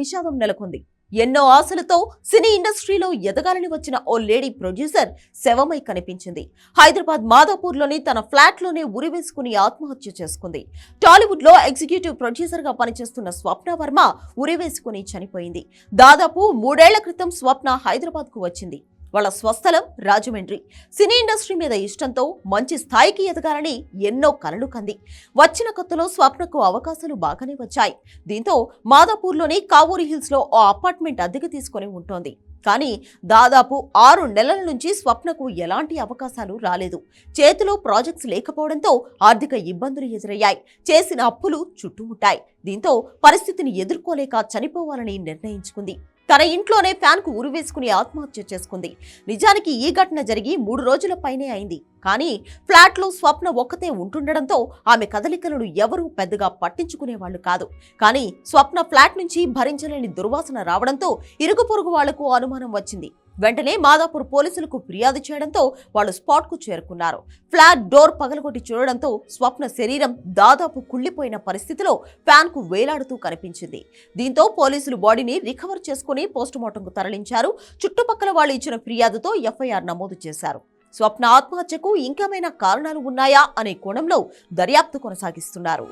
విషాదం నెలకొంది. ఎన్నో ఆశలతో సినీ ఇండస్ట్రీలో ఎదగాలని వచ్చిన ఓ లేడీ ప్రొడ్యూసర్ శవమై కనిపించింది. హైదరాబాద్ మాదాపూర్లోని తన ఫ్లాట్లోనే ఉరివేసుకుని ఆత్మహత్య చేసుకుంది. టాలీవుడ్లో ఎగ్జిక్యూటివ్ ప్రొడ్యూసర్గా పనిచేస్తున్న స్వప్న వర్మ ఉరివేసుకుని చనిపోయింది. దాదాపు మూడేళ్ళ క్రితం స్వప్న హైదరాబాద్కు వచ్చింది. వాళ్ళ స్వస్థలం రాజమండ్రి. సినీ ఇండస్ట్రీ మీద ఇష్టంతో మంచి స్థాయికి ఎదగాలని ఎన్నో కలలు కంది. వచ్చిన కొత్తలో స్వప్నకు అవకాశాలు బాగానే వచ్చాయి. దీంతో మాదాపూర్లోని కావూరి హిల్స్లో ఓ అపార్ట్మెంట్ అద్దెకు తీసుకొని ఉంటోంది. కానీ దాదాపు ఆరు నెలల నుంచి స్వప్నకు ఎలాంటి అవకాశాలు రాలేదు. చేతిలో ప్రాజెక్ట్స్ లేకపోవడంతో ఆర్థిక ఇబ్బందులు ఎదురయ్యాయి. చేసిన అప్పులు చుట్టుముట్టాయి. దీంతో పరిస్థితిని ఎదుర్కోలేక చనిపోవాలని నిర్ణయించుకుంది. తన ఇంట్లోనే ఫ్యాన్కు ఉరివేసుకుని ఆత్మహత్య చేసుకుంది. నిజానికి ఈ ఘటన జరిగి మూడు రోజుల పైనే అయింది. కానీ ఫ్లాట్లో స్వప్న ఒక్కతే ఉంటుండడంతో ఆమె కదలికలను ఎవరూ పెద్దగా పట్టించుకునేవాళ్ళు కాదు. కానీ స్వప్న ఫ్లాట్ నుంచి భరించలేని దుర్వాసన రావడంతో ఇరుగు పొరుగు వాళ్ళకు అనుమానం వచ్చింది. వెంటనే మాదాపూర్ పోలీసులకు ఫిర్యాదు చేయడంతో వాళ్ళు స్పాట్కు చేరుకున్నారు. ఫ్లాట్ డోర్ పగలగొట్టి చూడడంతో స్వప్న శరీరం దాదాపు కుళ్ళిపోయిన పరిస్థితిలో ఫ్యాన్కు వేలాడుతూ కనిపించింది. దీంతో పోలీసులు బాడీని రికవర్ చేసుకుని పోస్టుమార్టంకు తరలించారు. చుట్టుపక్కల వాళ్ళు ఇచ్చిన ఫిర్యాదుతో ఎఫ్ఐఆర్ నమోదు చేశారు. స్వప్న ఆత్మహత్యకు ఇంకేమైనా కారణాలు ఉన్నాయా అనే కోణంలో దర్యాప్తు కొనసాగిస్తున్నారు.